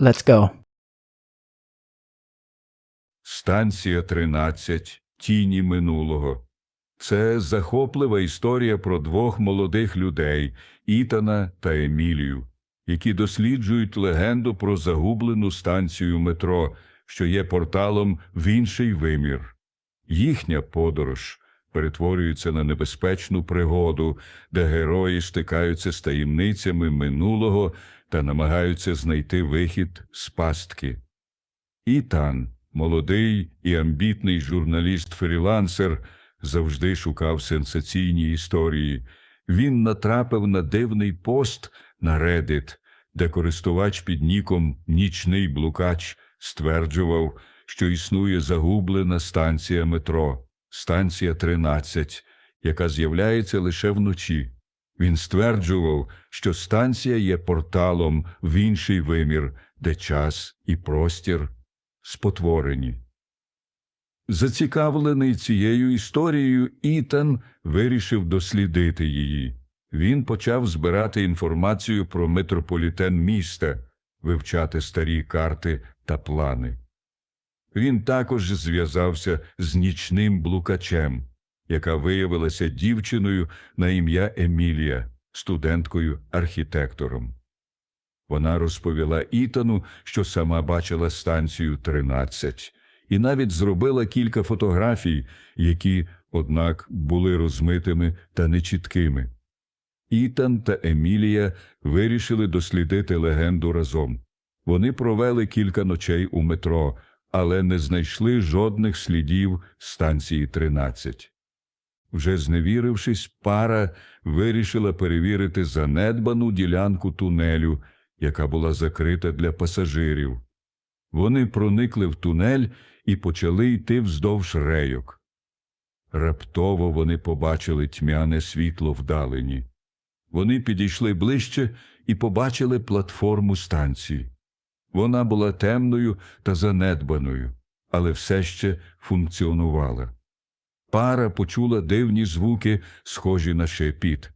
Let's go. Станція 13. Тіні минулого. Це захоплива історія про двох молодих людей Ітана та Емілію, які досліджують легенду про загублену станцію метро, що є порталом в інший вимір. Їхня подорож перетворюється на небезпечну пригоду, де герої стикаються з таємницями минулого та намагаються знайти вихід з пастки. Ітан, молодий і амбітний журналіст-фрілансер, завжди шукав сенсаційні історії. Він натрапив на дивний пост на Reddit, де користувач під ніком Нічний блукач стверджував, що існує загублена станція метро, станція 13, яка з'являється лише вночі. Він стверджував, що станція є порталом в інший вимір, де час і простір спотворені. Зацікавлений цією історією, Ітан вирішив дослідити її. Він почав збирати інформацію про метрополітен міста, вивчати старі карти та плани. Він також зв'язався з нічним блукачем, яка виявилася дівчиною на ім'я Емілія, студенткою-архітектором. Вона розповіла Ітану, що сама бачила станцію 13, і навіть зробила кілька фотографій, які, однак, були розмитими та нечіткими. Ітан та Емілія вирішили дослідити легенду разом. Вони провели кілька ночей у метро, але не знайшли жодних слідів станції 13. Вже зневірившись, пара вирішила перевірити занедбану ділянку тунелю, яка була закрита для пасажирів. Вони проникли в тунель і почали йти вздовж рейок. Раптово вони побачили тьмяне світло вдалині. Вони підійшли ближче і побачили платформу станції. Вона була темною та занедбаною, але все ще функціонувала. Пара почула дивні звуки, схожі на шепіт.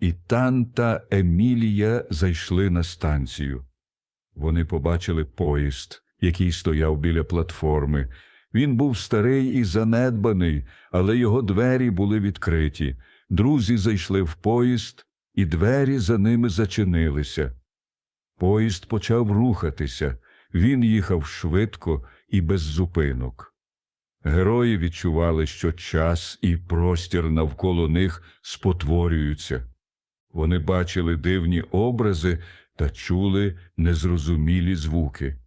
І Тан та Емілія зайшли на станцію. Вони побачили поїзд, який стояв біля платформи. Він був старий і занедбаний, але його двері були відкриті. Друзі зайшли в поїзд, і двері за ними зачинилися. Поїзд почав рухатися. Він їхав швидко і без зупинок. Герої відчували, що час і простір навколо них спотворюються. Вони бачили дивні образи та чули незрозумілі звуки.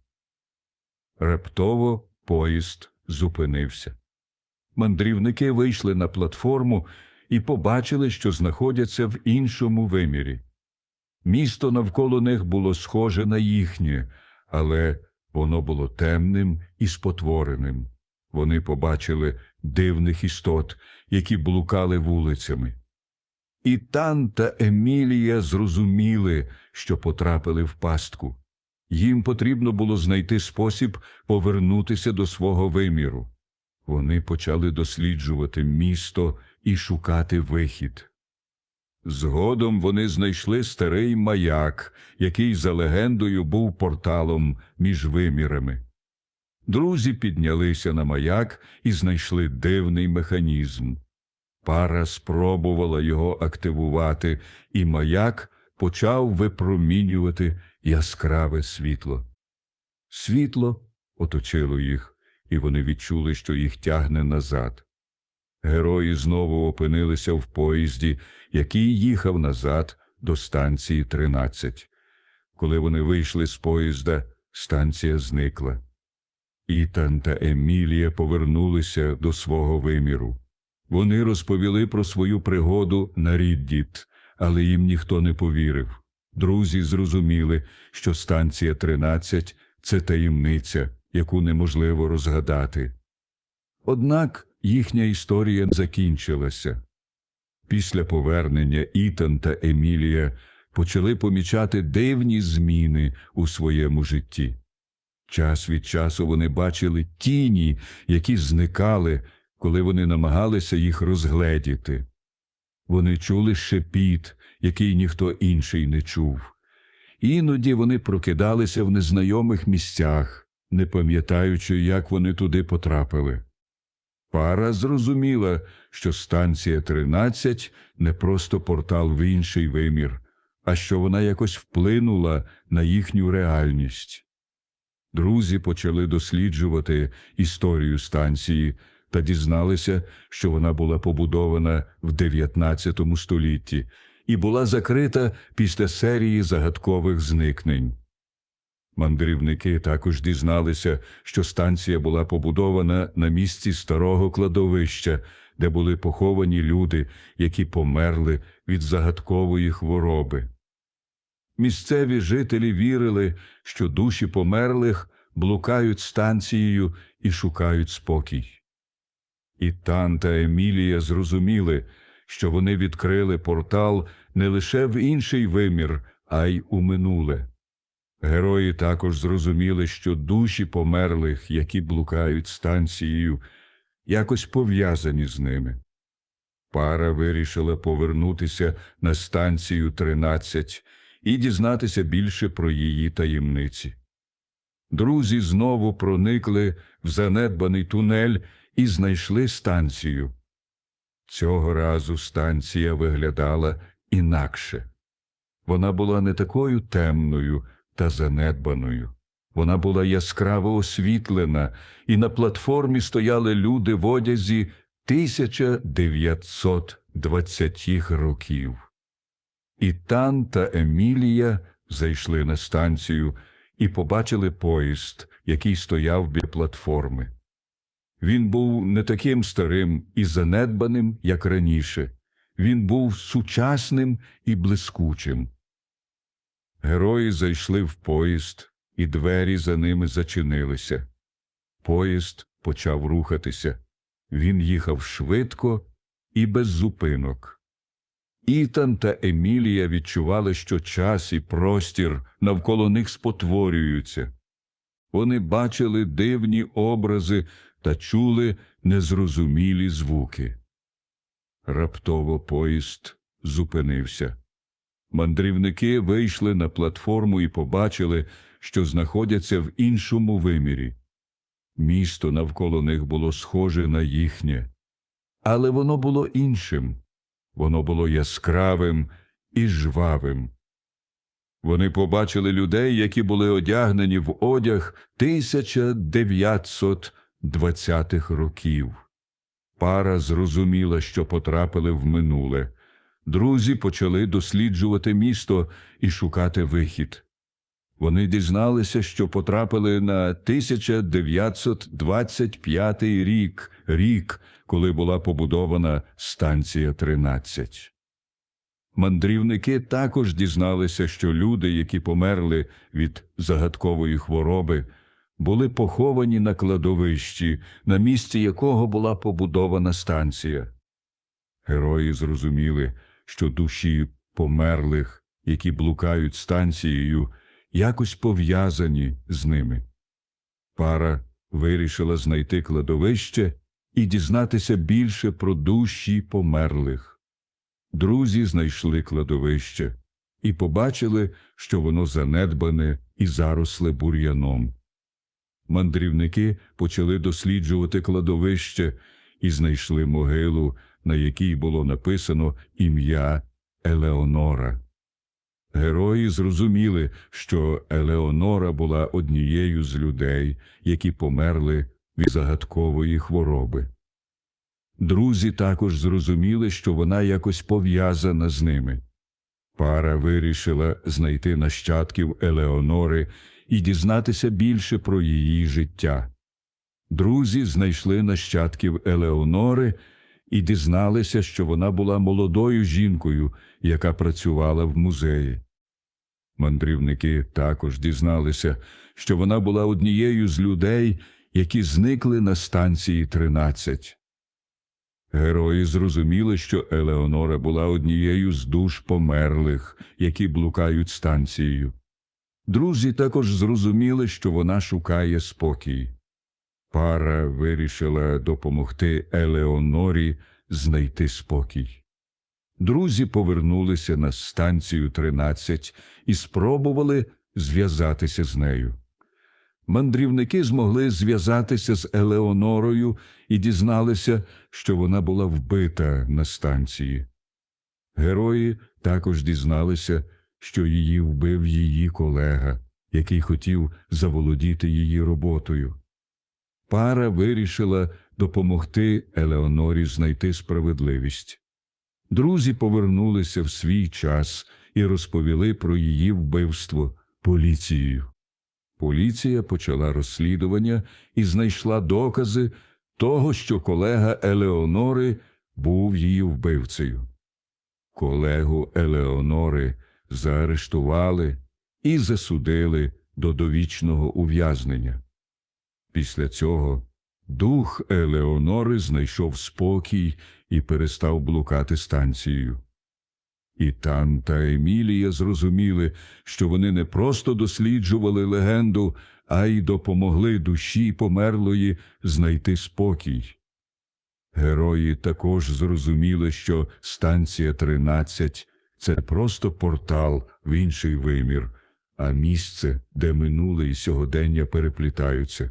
Раптово поїзд зупинився. Мандрівники вийшли на платформу і побачили, що знаходяться в іншому вимірі. Місто навколо них було схоже на їхнє, але воно було темним і спотвореним. Вони побачили дивних істот, які блукали вулицями. І Тан та Емілія зрозуміли, що потрапили в пастку. Їм потрібно було знайти спосіб повернутися до свого виміру. Вони почали досліджувати місто і шукати вихід. Згодом вони знайшли старий маяк, який за легендою був порталом між вимірами. Друзі піднялися на маяк і знайшли дивний механізм. Пара спробувала його активувати, і маяк почав випромінювати яскраве світло. Світло оточило їх, і вони відчули, що їх тягне назад. Герої знову опинилися в поїзді, який їхав назад до станції 13. Коли вони вийшли з поїзда, станція зникла. Ітан та Емілія повернулися до свого виміру. Вони розповіли про свою пригоду на Ріддіт, але їм ніхто не повірив. Друзі зрозуміли, що станція 13 – це таємниця, яку неможливо розгадати. Однак їхня історія закінчилася. Після повернення Ітан та Емілія почали помічати дивні зміни у своєму житті. Час від часу вони бачили тіні, які зникали, коли вони намагалися їх розгледіти. Вони чули шепіт, який ніхто інший не чув, Іноді вони прокидалися в незнайомих місцях, не пам'ятаючи, як вони туди потрапили. Пара зрозуміла, що станція 13 не просто портал в інший вимір, а що вона якось вплинула на їхню реальність. Друзі почали досліджувати історію станції та дізналися, що вона була побудована в 19 столітті і була закрита після серії загадкових зникнень. Мандрівники також дізналися, що станція була побудована на місці старого кладовища, де були поховані люди, які померли від загадкової хвороби. Місцеві жителі вірили, що душі померлих блукають станцією і шукають спокій. І Тан та Емілія зрозуміли, що вони відкрили портал не лише в інший вимір, а й у минуле. Герої також зрозуміли, що душі померлих, які блукають станцією, якось пов'язані з ними. Пара вирішила повернутися на станцію 13 і дізнатися більше про її таємниці. Друзі знову проникли в занедбаний тунель і знайшли станцію. Цього разу станція виглядала інакше. Вона була не такою темною та занедбаною. Вона була яскраво освітлена, і на платформі стояли люди в одязі 1920 років. І Тан та Емілія зайшли на станцію і побачили поїзд, який стояв біля платформи. Він був не таким старим і занедбаним, як раніше. Він був сучасним і блискучим. Герої зайшли в поїзд, і двері за ними зачинилися. Поїзд почав рухатися. Він їхав швидко і без зупинок. Ітан та Емілія відчували, що час і простір навколо них спотворюються. Вони бачили дивні образи та чули незрозумілі звуки. Раптово поїзд зупинився. Мандрівники вийшли на платформу і побачили, що знаходяться в іншому вимірі. Місто навколо них було схоже на їхнє, але воно було іншим. Воно було яскравим і жвавим. Вони побачили людей, які були одягнені в одяг 1920-х років. Пара зрозуміла, що потрапили в минуле. Друзі почали досліджувати місто і шукати вихід. Вони дізналися, що потрапили на 1925 рік, рік, коли була побудована станція 13. Мандрівники також дізналися, що люди, які померли від загадкової хвороби, були поховані на кладовищі, на місці якого була побудована станція. Герої зрозуміли, що душі померлих, які блукають станцією, якось пов'язані з ними. Пара вирішила знайти кладовище і дізнатися більше про душі померлих. Друзі знайшли кладовище і побачили, що воно занедбане і заросле бур'яном. Мандрівники почали досліджувати кладовище і знайшли могилу, на якій було написано ім'я Елеонора. Герої зрозуміли, що Елеонора була однією з людей, які померли від загадкової хвороби. Друзі також зрозуміли, що вона якось пов'язана з ними. Пара вирішила знайти нащадків Елеонори і дізнатися більше про її життя. Друзі знайшли нащадків Елеонори і дізналися, що вона була молодою жінкою, яка працювала в музеї. Мандрівники також дізналися, що вона була однією з людей, які зникли на станції 13. Герої зрозуміли, що Елеонора була однією з душ померлих, які блукають станцією. Друзі також зрозуміли, що вона шукає спокій. Пара вирішила допомогти Елеонорі знайти спокій. Друзі повернулися на станцію 13 і спробували зв'язатися з нею. Мандрівники змогли зв'язатися з Елеонорою і дізналися, що вона була вбита на станції. Герої також дізналися, що її вбив її колега, який хотів заволодіти її роботою. Пара вирішила допомогти Елеонорі знайти справедливість. Друзі повернулися в свій час і розповіли про її вбивство поліцією. Поліція почала розслідування і знайшла докази того, що колега Елеонори був її вбивцею. Колегу Елеонори заарештували і засудили до довічного ув'язнення. Після цього дух Елеонори знайшов спокій і перестав блукати станцією. І Тан та Емілія зрозуміли, що вони не просто досліджували легенду, а й допомогли душі померлої знайти спокій. Герої також зрозуміли, що станція 13 – це не просто портал в інший вимір, а місце, де минуле і сьогодення переплітаються.